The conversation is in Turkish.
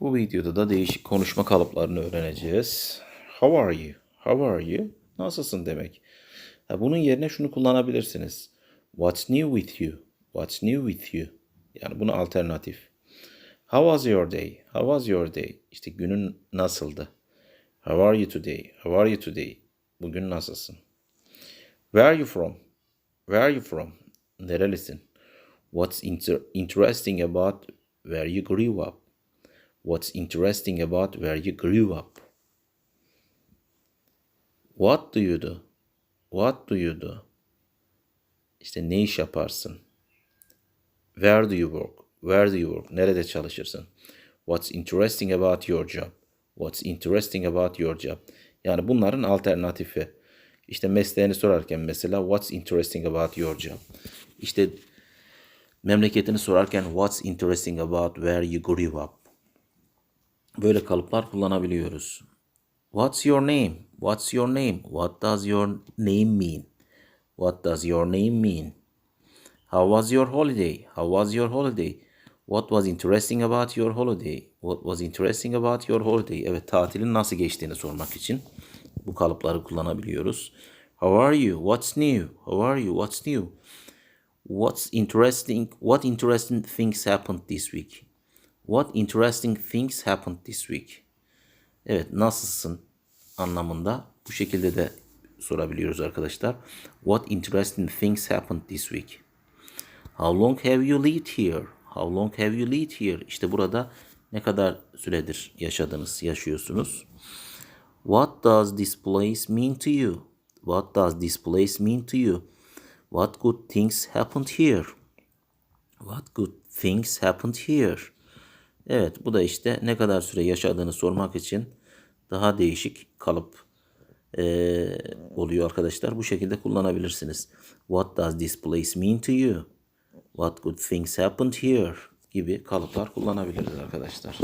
Bu videoda da değişik konuşma kalıplarını öğreneceğiz. How are you? How are you? Nasılsın demek. Bunun yerine şunu kullanabilirsiniz. What's new with you? What's new with you? Yani bunu alternatif. How was your day? How was your day? İşte günün nasıldı? How are you today? How are you today? Bugün nasılsın? Where are you from? Where are you from? Nerelisin? What's inter- interesting about where you grew up? What's interesting about where you grew up? What do you do? What do you do? İşte ne iş yaparsın? Where do you work? Where do you work? Nerede çalışırsın? What's interesting about your job? What's interesting about your job? Yani bunların alternatifi. İşte mesleğini sorarken mesela what's interesting about your job? İşte memleketini sorarken what's interesting about where you grew up? Böyle kalıplar kullanabiliyoruz. What's your name? What's your name? What does your name mean? What does your name mean? How was your holiday? How was your holiday? What was interesting about your holiday? What was interesting about your holiday? Evet, tatilin nasıl geçtiğini sormak için bu kalıpları kullanabiliyoruz. How are you? What's new? How are you? What's new? What's interesting? What interesting things happened this week? What interesting things happened this week? Evet, nasılsın anlamında bu şekilde de sorabiliyoruz arkadaşlar. What interesting things happened this week? How long have you lived here? How long have you lived here? İşte burada ne kadar süredir yaşadınız, yaşıyorsunuz? What does this place mean to you? What does this place mean to you? What good things happened here? What good things happened here? Evet, bu da işte ne kadar süre yaşadığını sormak için daha değişik kalıp eee, oluyor arkadaşlar. Bu şekilde kullanabilirsiniz. What does this place mean to you? What good things happened here? gibi kalıplar kullanabiliriz arkadaşlar.